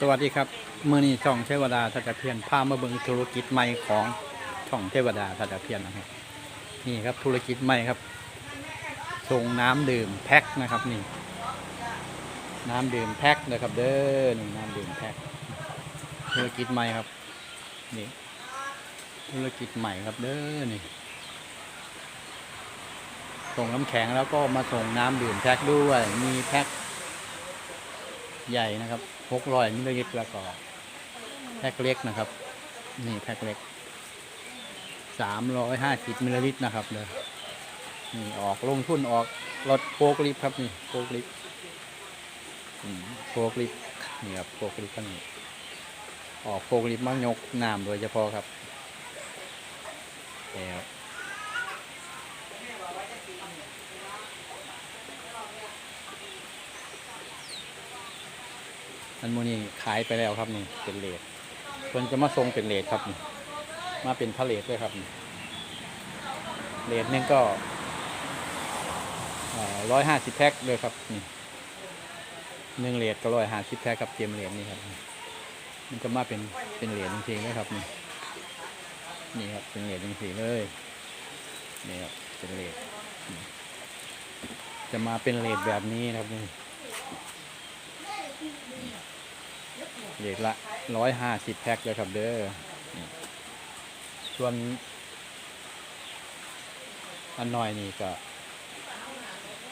สวัสดีครับมื่อนี้ช่องเทวดาทัตเพียนพามาเบิงธุรกิจใหม่ของช่องเทวดาทัตเพียนนะครับนี่ครับธุรกิจใหม่ครับส่งน้ำดื่มแพ็คนะครับนี่ น้ำดื่มแพ็คนะครับ เด้อนี่น้ำดื่มแพ็คธุรกิจใหม่ครับนี่ธุรกิจใหม่ครับเด้อนี่ส่งน้ำแข็งแล้วก็มาส่งน้ำดื่มแพ็คด้วยมีแพ็คใหญ่นะครับ หกร้อยมิลลิลิตรแล้วก็แพ็คเล็กนะครับ นี่แพ็คเล็กสามร้อยห้าสิบมิลลิลิตรนะครับเลยนี่ออกลงทุนออกรถโฟกลิฟต์ครับนี่โฟกลิฟต์โฟกลิฟต์นี่ครับโฟกลิฟต์คันนี้ออกโฟกลิฟต์มายกน้ำโดยเฉพาะครับแล้ว อันโมนี่ขายไปแล้วครับนี่เป็นเลทเพิ่นจะมาส่งเป็นเลทครับนี่มาเป็นพาเลทด้วยครับนี่เลทหนึงก็ร้อยห้าสิบแพ็คเลยครับนี่หนึ่งเลทก็ร้อยห้าสิบแพ็คครับเตรียมเหรียญนี่ครับ มันจะมาเป็นเป็นเหรียญจริงๆเลยครับนี่นี่ครับเป็นเหรียญจริงๆเลยนี่ครับเป็นเหรียญจะมาเป็นเหรียญแบบนี้นะครับนี่ เหรียญละร้อยห้าสิบแพ็คเลยครับเด้อส่วนอันน้อยนี่ก็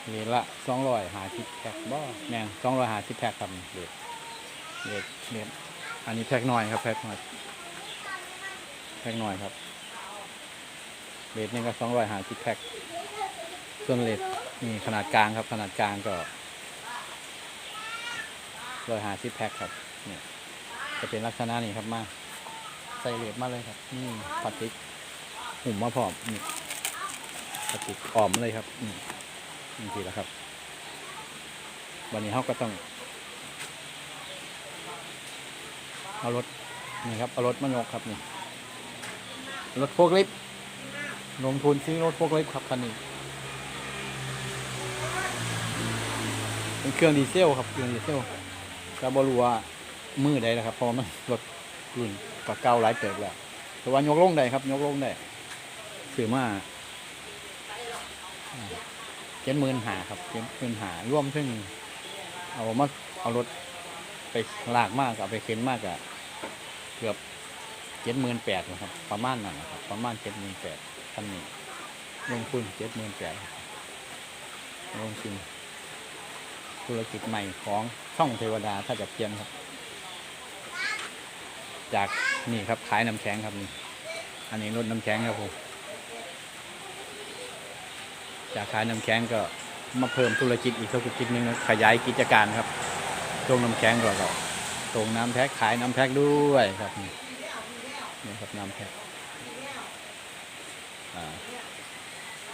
เหรีละสองร้อยห้าสิบแพ็คบ่แม่นสองร้อยห้าสิบแพ็คครับเหรียญเหรียญเหรียอันนี้แพ็คน้อยครับแพ็คน้อยแพ็คน้อยครับเลทนึงก็สองร้อยห้าสิบแพ็คส่วนเลทนี่ขนาดกลางครับ ขนาดกลางก็ร้อยห้าสิบแพ็คครับเนี่ย จะเป็นลักษณะนี้ครับมาใส่เหลทมาเลยครับนี่พลาสติกหุ่มมาพร้อมนี่พลาสติกอ่อมเลยครับนี่นี่ทีแล้วครับ วันนี้เขาก็ต้องเอารถนี่ครับเอารถมายกครับนี่รถโฟกลิฟต์ลงทุนซื้อรถโฟกลิฟต์ครับคันนี้เป็นเครื่องดีเซลครับเครื่องดีเซลก็บรู้ว่า มือใดนะครับเพราะมันรถรุ่นกับเก่าหลายเติบแล้วแต่ว่ายกลงได้ครับ ยกลงได้ถือมาเจ็ดหมื่นหาครับเจ็ดหมื่นหาร่วมถึงเอามาเอารถไปลากมากกับไปเข็นมากอะเกือบเจ็ดหมื่นแปดนะครับ ประมาณนั้นนะครับ ประมาณเจ็ดหมื่นแปดคันนี้ลงทุนเจ็ดหมื่นแปดลงทุนธุรกิจใหม่ของช่องเทวดาถ้าจะเพียนครับ จากนี่ครับขายน้ำแข็งครับนี่อันนี้รถน้ำแข็งครับผมจากขายน้ำแข็งก็มาเพิ่มธุรกิจอีกธุรกิจหนึ่งนะขยายกิจการครับตรงน้ำแข็งก็ก็ตรงน้ำแพ็คขายน้ำแพ็คด้วยครับนี่นี่ครับน้ำแพ็ค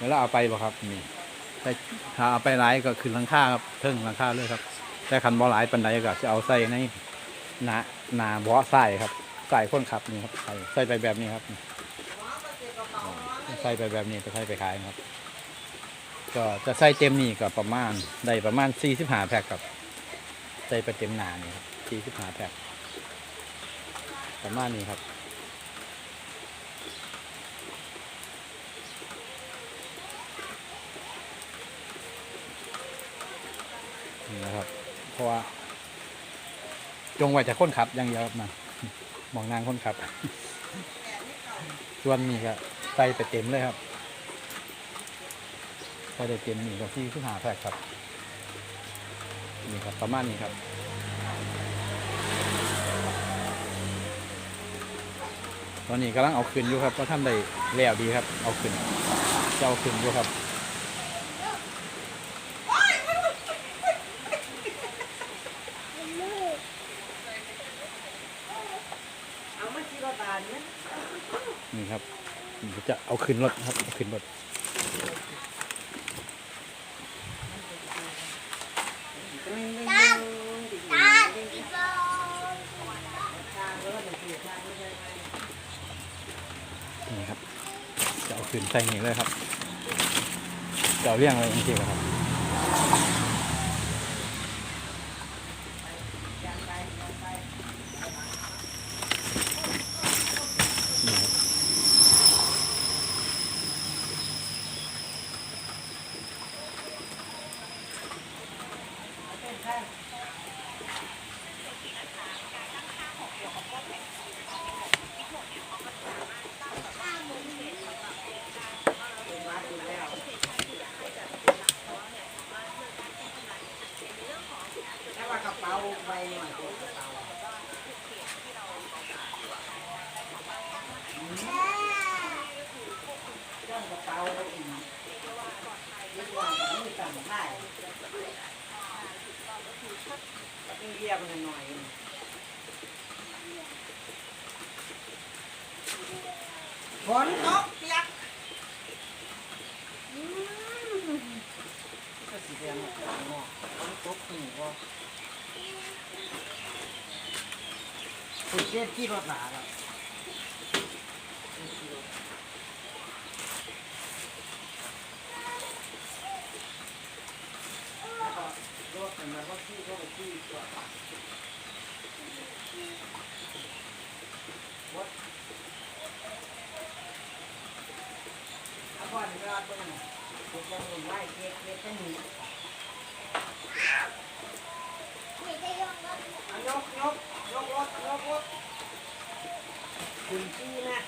แล้วเอาไปบ่ครับนี่แต่ถ้าเอาไปหลายก็ขึ้นหลังคาครับเทิงหลังคาเลยครับแต่คันบ่หลายปันใดก็จะเอาใส่ในหนาหนาเบาะใส่ครับ ใส่คนขับนี่ครับใส่ใส่ไปแบบนี้ครับ ใส่ไปแบบนี้จะใส่ไปขายครับ ก็จะใส่เต็มนี่ก็ประมาณได้ประมาณ45แพ็คครับใส่ไปเต็มหนานี่ครับสี่สิบห้าแพ็คประมาณนี้ครับนี่นะครับ เพราะว่า จงไว้จะค้นขับอย่างเดียวครับนะ มองนางคนขับ ส่วนนี้ก็ใส่ไปเต็มเลยครับใส่ได้เต็มนี่ก็สี่สิบห้าแพ็คครับ นี่ครับประมาณนี้ครับตอนนี้กำลังเอาขึ้นอยู่ครับเพราะท่านได้แล้วดีครับ เอาขึ้นจะเอาขึ้นอยู่ครับ เอามากี่บาทเนี่ยนี่ครับจะเอาขึ้นรถครับเอาขึ้นรถนี่ครับ จะเอาขึ้นใส่นี่เลยครับจะเอาเลี่ยงอะไรอย่างเงี้ยครับ เใบหน่อยกระเตาเรื่องกระเตาไปอีกดีกว่าแบบนี้สั่งได้นี่ เรียกมันหน่อยฝนตกเปียกอืมก็สีแดงหมดเลยเนาะฝนตกหนูก็คุณเจ็บที่รถหนาแล้ว รถมัน ก่อนรอดเพิ่งเด็กยังไล่เก็บเก็บตั้งหนีเอายกยกยกรถยกรถถึงที่นะ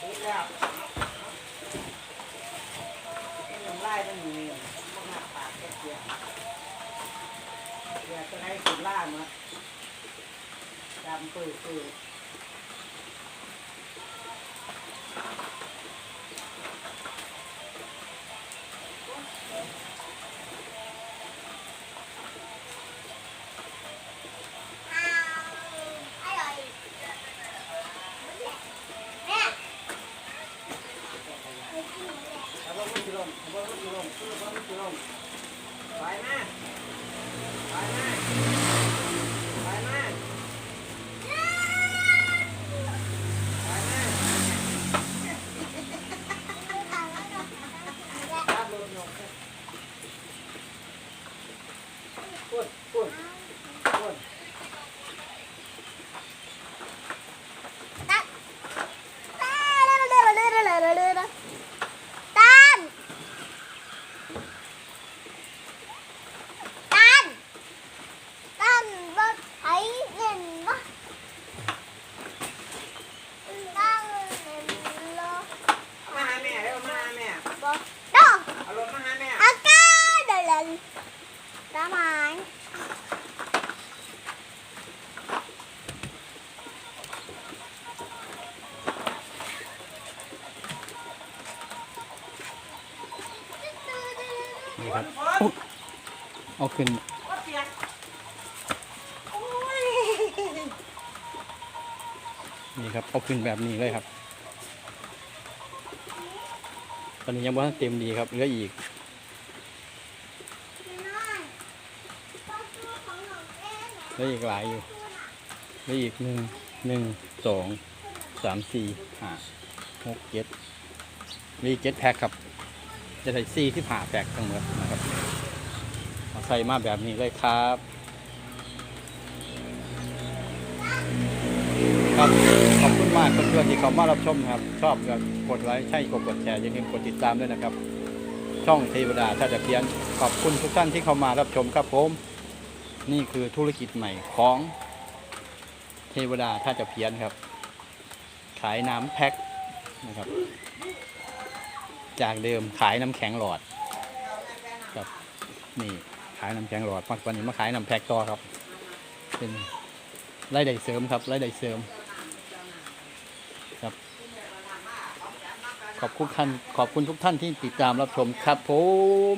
ติดแล้ว เป็นน้ำลายตั้งหนีมันหนักปากแค่ เดี๋ยวจะให้สุดล่ามาดำปื้อปื้อเอาลงมาสิลงเอาลงมาสิลงเอาลงมาสิลมาไปมาไปมาครับลงยกพูดพูดพูด Tan Tan Tan bác thấy nhìn bác Tan nhìn lo มาหาแม่เร็วมาหาแม่ bác Đó เอารถมาหาแม่ Ở cái đời lần Đã mãi นี่ ครับฝนอุ๊ยเอาขึ้นก็เปียกโอ้ยนี่ครับเอาขึ้นแบบนี้เลยครับ ตอนนี้ยังว่าเต็มดีครับเหลืออีก Nói Con chưa không ngọt em เหลืออีกหลายอยู่เหลืออีกหนึ่งหนึ่งสองสามสี่ห้าหกเจ็ดเหลืออีกเจ็ดแพ็คครับ จะใส่สี่ที่ผ่าแพ็คทั้งหมดนะครับใส่มาแบบนี้เลยครับ ครับขอบคุณมากเพื่อนๆที่เขามารับชมครับ ชอบก็กดไลค์ใช่กดกดแชร์อย่าลืมกดติดตามด้วยนะครับ ช่องเทวดาถ้าจะเพียนขอบคุณทุกท่านที่เข้ามารับชมครับผม นี่คือธุรกิจใหม่ของเทวดาถ้าจะเพียนครับ ขายน้ำแพ็คนะครับ จากเดิมขายน้ำแข็งหลอดครับนี่ขายน้ำแข็งหลอดวันนี้มาขายน้ำแพ็กต่อครับ เป็นรายได้เสริมครับรายได้เสริมครับ ขอบคุณท่านขอบคุณทุกท่านที่ติดตามรับชมครับผม